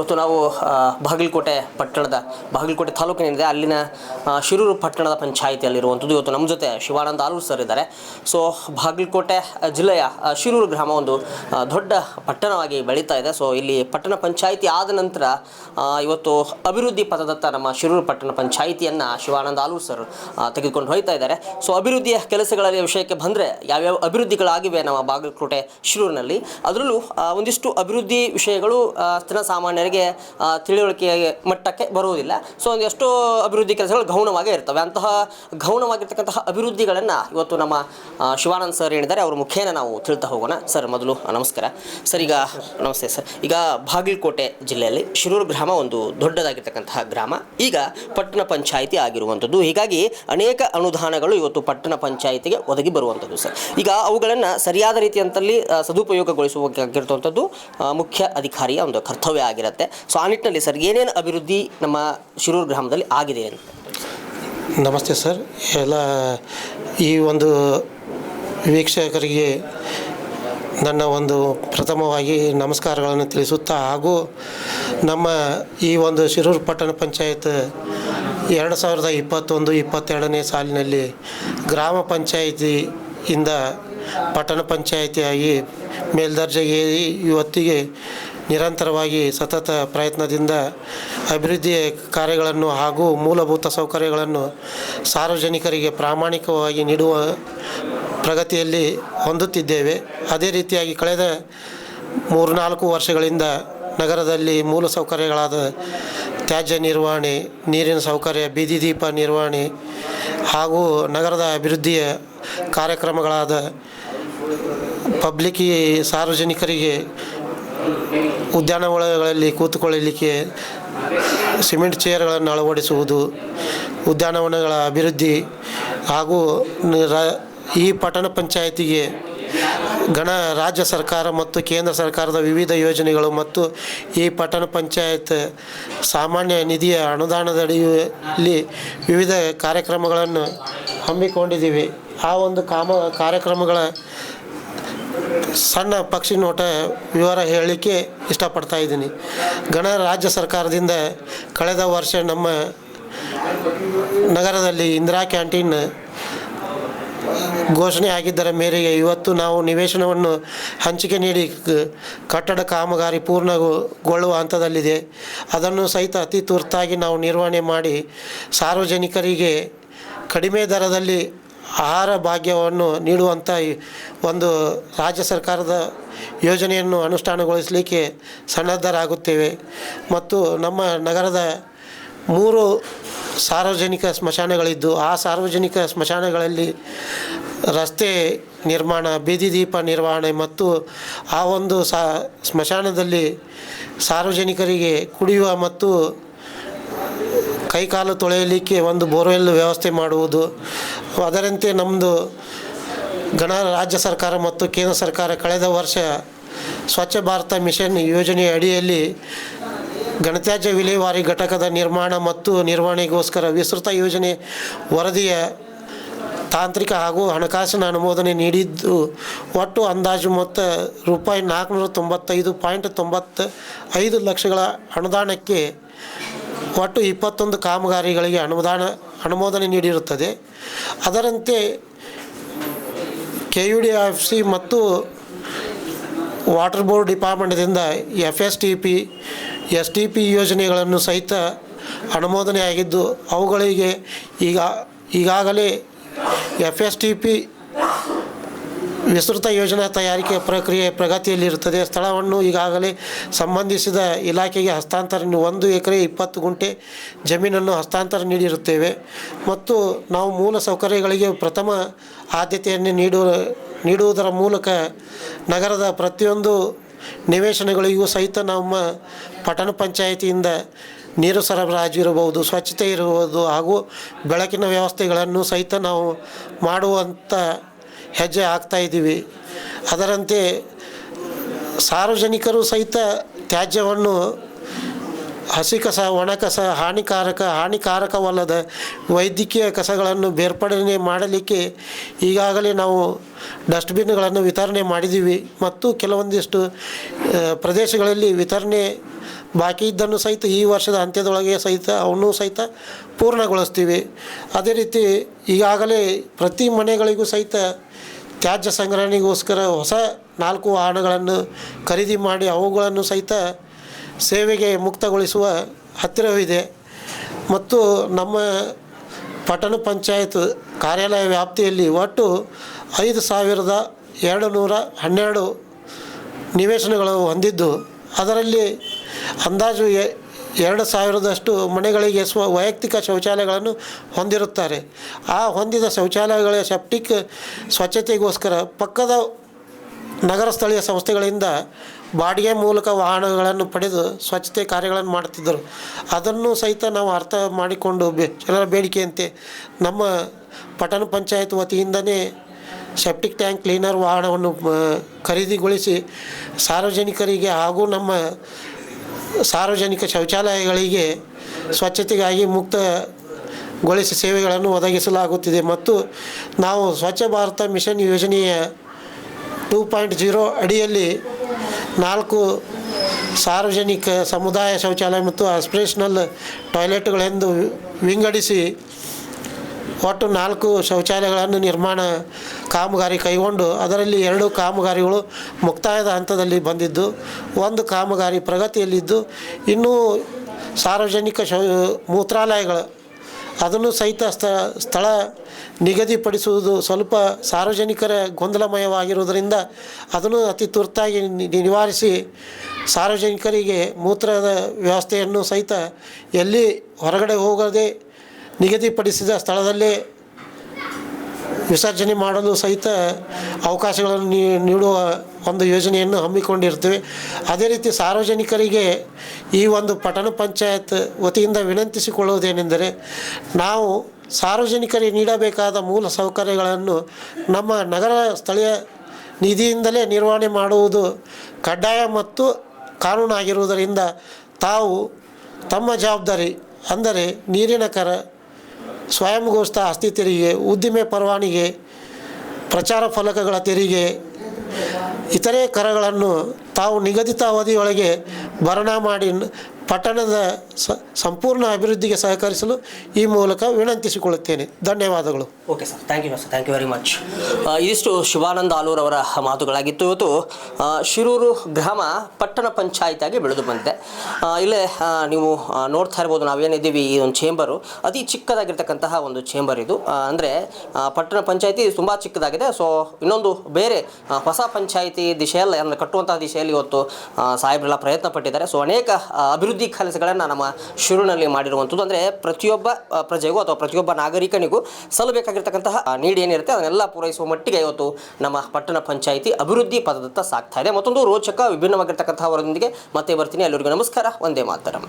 ಇವತ್ತು ನಾವು ಬಾಗಲಕೋಟೆ ಪಟ್ಟಣದ ಬಾಗಲಕೋಟೆ ತಾಲೂಕಿನಿಂದ ಅಲ್ಲಿನ ಶಿರೂರು ಪಟ್ಟಣದ ಪಂಚಾಯಿತಿಯಲ್ಲಿರುವಂಥದ್ದು ಇವತ್ತು ನಮ್ಮ ಜೊತೆ ಶಿವಾನಂದ ಆಲೂರ್ ಸರ್ ಇದ್ದಾರೆ. ಸೊ ಬಾಗಲಕೋಟೆ ಜಿಲ್ಲೆಯ ಶಿರೂರು ಗ್ರಾಮ ಒಂದು ದೊಡ್ಡ ಪಟ್ಟಣವಾಗಿ ಬೆಳೀತಾ ಇದೆ. ಸೊ ಇಲ್ಲಿ ಪಟ್ಟಣ ಪಂಚಾಯಿತಿ ಆದ ನಂತರ ಇವತ್ತು ಅಭಿವೃದ್ಧಿ ಪಥದತ್ತ ನಮ್ಮ ಶಿರೂರು ಪಟ್ಟಣ ಪಂಚಾಯಿತಿಯನ್ನು ಶಿವಾನಂದ ಆಲೂರು ಸರ್ ತೆಗೆದುಕೊಂಡು ಹೋಗ್ತಾ ಇದ್ದಾರೆ. ಸೊ ಅಭಿವೃದ್ಧಿಯ ಕೆಲಸಗಳ ವಿಷಯಕ್ಕೆ ಬಂದರೆ ಯಾವ್ಯಾವ ಅಭಿವೃದ್ಧಿಗಳಾಗಿವೆ ನಮ್ಮ ಬಾಗಲಕೋಟೆ ಶಿರೂರಿನಲ್ಲಿ? ಅದರಲ್ಲೂ ಒಂದಿಷ್ಟು ಅಭಿವೃದ್ಧಿ ವಿಷಯಗಳು ಆ, ಆ, ತಿಳುವಳಿಕೆ ಮಟ್ಟಕ್ಕೆ ಬರುವುದಿಲ್ಲ. ಸೊ ಒಂದು ಎಷ್ಟೋ ಅಭಿವೃದ್ಧಿ ಕೆಲಸಗಳು ಗೌಣವಾಗೇ ಇರ್ತವೆ. ಅಂತಹ ಗೌಣವಾಗಿರ್ತಕ್ಕಂತಹ ಅಭಿವೃದ್ಧಿಗಳನ್ನು ಇವತ್ತು ನಮ್ಮ ಶಿವಾನಂದ್ ಸರ್ ಏನಿದ್ದಾರೆ ಅವ್ರ ಮುಖೇನ ನಾವು ತಿಳ್ತಾ ಹೋಗೋಣ. ಸರ್ ಮೊದಲು ನಮಸ್ಕಾರ. ಸರ್ ಈಗ ನಮಸ್ತೆ ಸರ್ ಈಗ ಬಾಗಲಕೋಟೆ ಜಿಲ್ಲೆಯಲ್ಲಿ ಶಿರೂರು ಗ್ರಾಮ ಒಂದು ದೊಡ್ಡದಾಗಿರ್ತಕ್ಕಂತಹ ಗ್ರಾಮ. ಈಗ ಪಟ್ಟಣ ಪಂಚಾಯಿತಿ ಆಗಿರುವಂಥದ್ದು. ಹೀಗಾಗಿ ಅನೇಕ ಅನುದಾನಗಳು ಇವತ್ತು ಪಟ್ಟಣ ಪಂಚಾಯಿತಿಗೆ ಒದಗಿ ಬರುವಂಥದ್ದು ಸರ್ ಈಗ ಅವುಗಳನ್ನು ಸರಿಯಾದ ರೀತಿಯಂತಲ್ಲಿ ಸದುಪಯೋಗಗೊಳಿಸುವಂಥದ್ದು ಮುಖ್ಯ ಅಧಿಕಾರಿಯ ಒಂದು ಕರ್ತವ್ಯ ಆಗಿರುತ್ತೆ. ಸೊ ಆ ನಿಟ್ಟಿನಲ್ಲಿ ಸರ್ ಏನೇನು ಅಭಿವೃದ್ಧಿ ನಮ್ಮ ಶಿರೂರು ಗ್ರಾಮದಲ್ಲಿ ಆಗಿದೆ ಅಂತ? ನಮಸ್ತೆ ಸರ್ ಎಲ್ಲ ಈ ಒಂದು ವೀಕ್ಷಕರಿಗೆ ನನ್ನ ಒಂದು ಪ್ರಥಮವಾಗಿ ನಮಸ್ಕಾರಗಳನ್ನು ತಿಳಿಸುತ್ತಾ ಹಾಗೂ ನಮ್ಮ ಈ ಒಂದು ಶಿರೂರು ಪಟ್ಟಣ ಪಂಚಾಯತ್ ಎರಡು ಸಾವಿರದ ಇಪ್ಪತ್ತೊಂದು, ಇಪ್ಪತ್ತೆರಡನೇ ಸಾಲಿನಲ್ಲಿ ಗ್ರಾಮ ಪಂಚಾಯಿತಿಯಿಂದ ಪಟ್ಟಣ ಪಂಚಾಯಿತಿಯಾಗಿ ಮೇಲ್ದರ್ಜೆಗೇರಿ ಇವತ್ತಿಗೆ ನಿರಂತರವಾಗಿ ಸತತ ಪ್ರಯತ್ನದಿಂದ ಅಭಿವೃದ್ಧಿ ಕಾರ್ಯಗಳನ್ನು ಹಾಗೂ ಮೂಲಭೂತ ಸೌಕರ್ಯಗಳನ್ನು ಸಾರ್ವಜನಿಕರಿಗೆ ಪ್ರಾಮಾಣಿಕವಾಗಿ ನೀಡುವ ಪ್ರಗತಿಯಲ್ಲಿ ಹೊಂದುತ್ತಿದ್ದೇವೆ. ಅದೇ ರೀತಿಯಾಗಿ ಕಳೆದ ಮೂರ್ನಾಲ್ಕು ವರ್ಷಗಳಿಂದ ನಗರದಲ್ಲಿ ಮೂಲ ಸೌಕರ್ಯಗಳಾದ ತ್ಯಾಜ್ಯ ನಿರ್ವಹಣೆ, ನೀರಿನ ಸೌಕರ್ಯ, ಬೀದಿ ದೀಪ ನಿರ್ವಹಣೆ ಹಾಗೂ ನಗರದ ಅಭಿವೃದ್ಧಿಯ ಕಾರ್ಯಕ್ರಮಗಳಾದ ಪಬ್ಲಿಕ್ ಸಾರ್ವಜನಿಕರಿಗೆ ಉದ್ಯಾನವನಗಳಲ್ಲಿ ಕೂತುಕೊಳ್ಳಲಿಕ್ಕೆ ಸಿಮೆಂಟ್ ಚೇರ್ಗಳನ್ನು ಅಳವಡಿಸುವುದು, ಉದ್ಯಾನವನಗಳ ಅಭಿವೃದ್ಧಿ ಹಾಗೂ ಈ ಪಟ್ಟಣ ಪಂಚಾಯಿತಿಗೆ ಗಣ ರಾಜ್ಯ ಸರ್ಕಾರ ಮತ್ತು ಕೇಂದ್ರ ಸರ್ಕಾರದ ವಿವಿಧ ಯೋಜನೆಗಳು ಮತ್ತು ಈ ಪಟ್ಟಣ ಪಂಚಾಯತ್ ಸಾಮಾನ್ಯ ನಿಧಿಯ ಅನುದಾನದಡಿಯಲ್ಲಿ ವಿವಿಧ ಕಾರ್ಯಕ್ರಮಗಳನ್ನು ಹಮ್ಮಿಕೊಂಡಿದ್ದೀವಿ. ಆ ಒಂದು ಕಾಮ ಕಾರ್ಯಕ್ರಮಗಳ ಸಣ್ಣ ಪಕ್ಷಿ ನೋಟ ವಿವರ ಹೇಳಲಿಕ್ಕೆ ಇಷ್ಟಪಡ್ತಾ ಇದ್ದೀನಿ. ಗಣ ರಾಜ್ಯ ಸರ್ಕಾರದಿಂದ ಕಳೆದ ವರ್ಷ ನಮ್ಮ ನಗರದಲ್ಲಿ ಇಂದಿರಾ ಕ್ಯಾಂಟೀನ್ ಘೋಷಣೆ ಆಗಿದ್ದರ ಮೇರೆಗೆ ಇವತ್ತು ನಾವು ನಿವೇಶನವನ್ನು ಹಂಚಿಕೆ ನೀಡಿ ಕಟ್ಟಡ ಕಾಮಗಾರಿ ಪೂರ್ಣಗೊಳ್ಳುವ ಹಂತದಲ್ಲಿದೆ. ಅದನ್ನು ಸಹಿತ ಅತಿ ತುರ್ತಾಗಿ ನಾವು ನಿರ್ವಹಣೆ ಮಾಡಿ ಸಾರ್ವಜನಿಕರಿಗೆ ಕಡಿಮೆ ದರದಲ್ಲಿ ಆಹಾರ ಭಾಗ್ಯವನ್ನು ನೀಡುವಂಥ ಒಂದು ರಾಜ್ಯ ಸರ್ಕಾರದ ಯೋಜನೆಯನ್ನು ಅನುಷ್ಠಾನಗೊಳಿಸಲಿಕ್ಕೆ ಸನ್ನದ್ಧರಾಗುತ್ತೇವೆ. ಮತ್ತು ನಮ್ಮ ನಗರದ ಮೂರು ಸಾರ್ವಜನಿಕ ಸ್ಮಶಾನಗಳಿದ್ದು, ಆ ಸಾರ್ವಜನಿಕ ಸ್ಮಶಾನಗಳಲ್ಲಿ ರಸ್ತೆ ನಿರ್ಮಾಣ, ಬೀದಿ ದೀಪ ನಿರ್ವಹಣೆ ಮತ್ತು ಆ ಒಂದು ಸಾ, ಸ್ಮಶಾನದಲ್ಲಿ ಸಾರ್ವಜನಿಕರಿಗೆ ಕುಡಿಯುವ ಮತ್ತು ಕೈಕಾಲು ತೊಳೆಯಲಿಕ್ಕೆ ಒಂದು ಬೋರ್ವೆಲ್ ವ್ಯವಸ್ಥೆ ಮಾಡುವುದು. ಅದರಂತೆ ನಮ್ಮದು ಗಣ ರಾಜ್ಯ ಸರ್ಕಾರ ಮತ್ತು ಕೇಂದ್ರ ಸರ್ಕಾರ ಕಳೆದ ವರ್ಷ ಸ್ವಚ್ಛ ಭಾರತ ಮಿಷನ್ ಯೋಜನೆಯ ಅಡಿಯಲ್ಲಿ ಗಣತ್ಯಾಜ್ಯ ವಿಲೇವಾರಿ ಘಟಕದ ನಿರ್ಮಾಣ ಮತ್ತು ನಿರ್ವಹಣೆಗೋಸ್ಕರ ವಿಸ್ತೃತ ಯೋಜನೆ ವರದಿಯ ತಾಂತ್ರಿಕ ಹಾಗೂ ಹಣಕಾಸಿನ ಅನುಮೋದನೆ ನೀಡಿದ್ದು ಒಟ್ಟು ಅಂದಾಜು ಮೊತ್ತ ರೂಪಾಯಿ ನಾಲ್ಕುನೂರ ತೊಂಬತ್ತೈದು ಪಾಯಿಂಟ್ ತೊಂಬತ್ತ ಐದು ಲಕ್ಷಗಳ ಅನುದಾನಕ್ಕೆ ಒಟ್ಟು ಇಪ್ಪತ್ತೊಂದು ಕಾಮಗಾರಿಗಳಿಗೆ ಅನುದಾನ, ಅನುಮೋದನೆ ನೀಡಿರುತ್ತದೆ. ಅದರಂತೆ K U D F C ಮತ್ತು water board ಡಿಪಾರ್ಟ್ಮೆಂಟ್ದಿಂದ F S T P S T P ಯೋಜನೆಗಳನ್ನು ಸಹಿತ ಅನುಮೋದನೆಯಾಗಿದ್ದು, ಅವುಗಳಿಗೆ ಈಗ, ಈಗಾಗಲೇ ಎಫ್ ಎಸ್ ಟಿ ಪಿ ವಿಸ್ತೃತ ಯೋಜನಾ ತಯಾರಿಕೆ ಪ್ರಕ್ರಿಯೆ ಪ್ರಗತಿಯಲ್ಲಿರುತ್ತದೆ. ಸ್ಥಳವನ್ನು ಈಗಾಗಲೇ ಸಂಬಂಧಿಸಿದ ಇಲಾಖೆಗೆ ಹಸ್ತಾಂತರ ಒಂದು ಎಕರೆ ಇಪ್ಪತ್ತು ಗುಂಟೆ ಜಮೀನನ್ನು ಹಸ್ತಾಂತರ ನೀಡಿರುತ್ತೇವೆ. ಮತ್ತು ನಾವು ಮೂಲ ಸೌಕರ್ಯಗಳಿಗೆ ಪ್ರಥಮ ಆದ್ಯತೆಯನ್ನು ನೀಡುವ ನೀಡುವುದರ ಮೂಲಕ ನಗರದ ಪ್ರತಿಯೊಂದು ನಿವೇಶನಗಳಿಗೂ ಸಹಿತ ನಮ್ಮ ಪಟ್ಟಣ ಪಂಚಾಯಿತಿಯಿಂದ ನೀರು ಸರಬರಾಜು ಇರಬಹುದು, ಸ್ವಚ್ಛತೆ ಇರಬಹುದು ಹಾಗೂ ಬೆಳಕಿನ ವ್ಯವಸ್ಥೆಗಳನ್ನು ಸಹಿತ ನಾವು ಮಾಡುವಂಥ ಹೆಜ್ಜೆ ಹಾಕ್ತಾ ಇದ್ದೀವಿ. ಅದರಂತೆ ಸಾರ್ವಜನಿಕರು ಸಹಿತ ತ್ಯಾಜ್ಯವನ್ನು ಹಸಿ ಕಸ, ಒಣ ಕಸ, ಹಾನಿಕಾರಕ, ಹಾನಿಕಾರಕವಲ್ಲದ ವೈದ್ಯಕೀಯ ಕಸಗಳನ್ನು ಬೇರ್ಪಡಣೆ ಮಾಡಲಿಕ್ಕೆ ಈಗಾಗಲೇ ನಾವು ಡಸ್ಟ್ಬಿನ್ಗಳನ್ನು ವಿತರಣೆ ಮಾಡಿದ್ದೀವಿ. ಮತ್ತು ಕೆಲವೊಂದಿಷ್ಟು ಪ್ರದೇಶಗಳಲ್ಲಿ ವಿತರಣೆ ಬಾಕಿ ಇದ್ದನ್ನು ಸಹಿತ ಈ ವರ್ಷದ ಅಂತ್ಯದೊಳಗೆ ಸಹಿತ ಅವನ್ನೂ ಸಹಿತ ಪೂರ್ಣಗೊಳಿಸ್ತೀವಿ. ಅದೇ ರೀತಿ ಈಗಾಗಲೇ ಪ್ರತಿ ಮನೆಗಳಿಗೂ ಸಹಿತ ತ್ಯಾಜ್ಯ ಸಂಗ್ರಹಣೆಗೋಸ್ಕರ ಹೊಸ ನಾಲ್ಕು ವಾಹನಗಳನ್ನು ಖರೀದಿ ಮಾಡಿ ಅವುಗಳನ್ನು ಸಹಿತ ಸೇವೆಗೆ ಮುಕ್ತಗೊಳಿಸುವ ಹತ್ತಿರವಿದೆ. ಮತ್ತು ನಮ್ಮ ಪಟ್ಟಣ ಪಂಚಾಯತ್ ಕಾರ್ಯಾಲಯ ವ್ಯಾಪ್ತಿಯಲ್ಲಿ ಒಟ್ಟು ಐದು ಸಾವಿರದ ಎರಡು ನೂರ ಹನ್ನೆರಡು ನಿವೇಶನಗಳು ಹೊಂದಿದ್ದು, ಅದರಲ್ಲಿ ಅಂದಾಜು ಎರಡು ಸಾವಿರದಷ್ಟು ಮನೆಗಳಿಗೆ ಸ್ವ ವೈಯಕ್ತಿಕ ಶೌಚಾಲಯಗಳನ್ನು ಹೊಂದಿರುತ್ತಾರೆ. ಆ ಹೊಂದಿದ ಶೌಚಾಲಯಗಳ ಸೆಪ್ಟಿಕ್ ಸ್ವಚ್ಛತೆಗೋಸ್ಕರ ಪಕ್ಕದ ನಗರ ಸ್ಥಳೀಯ ಸಂಸ್ಥೆಗಳಿಂದ ಬಾಡಿಗೆ ಮೂಲಕ ವಾಹನಗಳನ್ನು ಪಡೆದು ಸ್ವಚ್ಛತೆ ಕಾರ್ಯಗಳನ್ನು ಮಾಡುತ್ತಿದ್ದರು. ಅದನ್ನು ಸಹಿತ ನಾವು ಅರ್ಥ ಮಾಡಿಕೊಂಡು ಬೆ ಜನರ ಬೇಡಿಕೆಯಂತೆ ನಮ್ಮ ಪಟ್ಟಣ ಪಂಚಾಯತ್ ವತಿಯಿಂದನೇ ಸೆಪ್ಟಿಕ್ ಟ್ಯಾಂಕ್ ಕ್ಲೀನರ್ ವಾಹನವನ್ನು ಖರೀದಿಗೊಳಿಸಿ ಸಾರ್ವಜನಿಕರಿಗೆ ಹಾಗೂ ನಮ್ಮ ಸಾರ್ವಜನಿಕ ಶೌಚಾಲಯಗಳಿಗೆ ಸ್ವಚ್ಛತೆಗಾಗಿ ಮುಕ್ತಗೊಳಿಸಿ ಸೇವೆಗಳನ್ನು ಒದಗಿಸಲಾಗುತ್ತಿದೆ ಮತ್ತು ನಾವು ಸ್ವಚ್ಛ ಭಾರತ ಮಿಷನ್ ಯೋಜನೆಯ ಟೂ ಪಾಯಿಂಟ್ ಜೀರೋ ಅಡಿಯಲ್ಲಿ ನಾಲ್ಕು ಸಾರ್ವಜನಿಕ ಸಮುದಾಯ ಶೌಚಾಲಯ ಮತ್ತು ಆಸ್ಪಿರೇಷನಲ್ ಟಾಯ್ಲೆಟ್ಗಳೆಂದು ವಿಂಗಡಿಸಿ ಒಟ್ಟು ನಾಲ್ಕು ಶೌಚಾಲಯಗಳನ್ನು ನಿರ್ಮಾಣ ಕಾಮಗಾರಿ ಕೈಗೊಂಡು ಅದರಲ್ಲಿ ಎರಡು ಕಾಮಗಾರಿಗಳು ಮುಕ್ತಾಯದ ಹಂತದಲ್ಲಿ ಬಂದಿದ್ದು, ಒಂದು ಕಾಮಗಾರಿ ಪ್ರಗತಿಯಲ್ಲಿದ್ದು, ಇನ್ನೂ ಸಾರ್ವಜನಿಕ ಶೌ, ಮೂತ್ರಾಲಯಗಳು. ಅದನ್ನು ಸಹಿತ ಸ್ಥ, ಸ್ಥಳ ನಿಗದಿಪಡಿಸುವುದು ಸ್ವಲ್ಪ ಸಾರ್ವಜನಿಕರ ಗೊಂದಲಮಯವಾಗಿರುವುದರಿಂದ ಅದನ್ನು ಅತಿ ತುರ್ತಾಗಿ ನಿವಾರಿಸಿ ಸಾರ್ವಜನಿಕರಿಗೆ ಮೂತ್ರದ ವ್ಯವಸ್ಥೆಯನ್ನು ಸಹಿತ ಎಲ್ಲಿ ಹೊರಗಡೆ ಹೋಗದೆ ನಿಗದಿಪಡಿಸಿದ ಸ್ಥಳದಲ್ಲೇ ವಿಸರ್ಜನೆ ಮಾಡಲು ಸಹಿತ ಅವಕಾಶಗಳನ್ನು ನೀಡುವ ಒಂದು ಯೋಜನೆಯನ್ನು ಹಮ್ಮಿಕೊಂಡಿರ್ತೇವೆ. ಅದೇ ರೀತಿ ಸಾರ್ವಜನಿಕರಿಗೆ ಈ ಒಂದು ಪಟ್ಟಣ ಪಂಚಾಯತ್ ವತಿಯಿಂದ ವಿನಂತಿಸಿಕೊಳ್ಳುವುದೇನೆಂದರೆ, ನಾವು ಸಾರ್ವಜನಿಕರಿಗೆ ನೀಡಬೇಕಾದ ಮೂಲ ಸೌಕರ್ಯಗಳನ್ನು ನಮ್ಮ ನಗರ ಸ್ಥಳೀಯ ನಿಧಿಯಿಂದಲೇ ನಿರ್ವಹಣೆ ಮಾಡುವುದು ಕಡ್ಡಾಯ ಮತ್ತು ಕಾನೂನಾಗಿರುವುದರಿಂದ ತಾವು ತಮ್ಮ ಜವಾಬ್ದಾರಿ ಅಂದರೆ ನೀರಿನ ಕರ ಸ್ವಯಂ ಘೋಷಿತ ಆಸ್ತಿ ತೆರಿಗೆ, ಉದ್ದಿಮೆ ಪರವಾನಿಗೆ, ಪ್ರಚಾರ ಫಲಕಗಳ ತೆರಿಗೆ, ಇತರೆ ಕರಗಳನ್ನು ತಾವು ನಿಗದಿತ ಅವಧಿಯೊಳಗೆ ಭರಣ ಮಾಡಿ ಪಟ್ಟಣದ ಸಂಪೂರ್ಣ ಅಭಿವೃದ್ಧಿಗೆ ಸಹಕರಿಸಲು ಈ ಮೂಲಕ ವಿನಂತಿಸಿಕೊಳ್ಳುತ್ತೇನೆ. ಧನ್ಯವಾದಗಳು. Okay sir thank you sir thank you very much ಇದಿಷ್ಟು ಶಿವಾನಂದ ಆಲೂರ್ ಅವರ ಮಾತುಗಳಾಗಿತ್ತು. ಇವತ್ತು ಶಿರೂರು ಗ್ರಾಮ ಪಟ್ಟಣ ಪಂಚಾಯಿತಿಯಾಗಿ ಬೆಳೆದು ಬಂದಿದೆ. ಇಲ್ಲೇ ನೀವು ನೋಡ್ತಾ ಇರ್ಬೋದು ನಾವೇನಿದ್ದೀವಿ ಈ ಒಂದು ಚೇಂಬರು. ಅತಿ ಚಿಕ್ಕದಾಗಿರ್ತಕ್ಕಂತಹ ಒಂದು ಚೇಂಬರ್ ಇದು. ಅಂದರೆ ಪಟ್ಟಣ ಪಂಚಾಯಿತಿ ತುಂಬ ಚಿಕ್ಕದಾಗಿದೆ. ಸೊ ಇನ್ನೊಂದು ಬೇರೆ ಹೊಸ ಪಂಚಾಯಿತಿ ದಿಶೆಯಲ್ಲಿ ಕಟ್ಟುವಂತಹ ದಿಶೆಯಲ್ಲಿ ಇವತ್ತು ಸಾಹೇಬ್ರೆಲ್ಲ ಪ್ರಯತ್ನ ಪಟ್ಟಿದ್ದಾರೆ. ಸೊ ಅನೇಕ ಆ, ಅಭಿವೃದ್ಧಿ ಕೆಲಸಗಳನ್ನು ನಮ್ಮ ಶುರುನಲ್ಲಿ ಮಾಡಿರುವಂಥದ್ದು. ಅಂದರೆ ಪ್ರತಿಯೊಬ್ಬ ಪ್ರಜೆಗೂ ಅಥವಾ ಪ್ರತಿಯೊಬ್ಬ ನಾಗರಿಕನಿಗೂ ಸಲ್ಲಬೇಕಾಗಿರ್ತಕ್ಕಂತಹ ನೀಡ್ ಏನಿರುತ್ತೆ ಅದನ್ನೆಲ್ಲ ಪೂರೈಸುವ ಮಟ್ಟಿಗೆ ಇವತ್ತು ನಮ್ಮ ಪಟ್ಟಣ ಪಂಚಾಯಿತಿ ಅಭಿವೃದ್ಧಿ ಪದದತ್ತ ಸಾಗ್ತಾ ಇದೆ. ಮತ್ತೊಂದು ರೋಚಕ ವಿಭಿನ್ನವಾಗಿರ್ತಕ್ಕಂತಹ ಅವರೊಂದಿಗೆ ಮತ್ತೆ ಬರ್ತೀನಿ. ಎಲ್ಲರಿಗೂ ನಮಸ್ಕಾರ. ಒಂದೇ ಮಾತರಂ.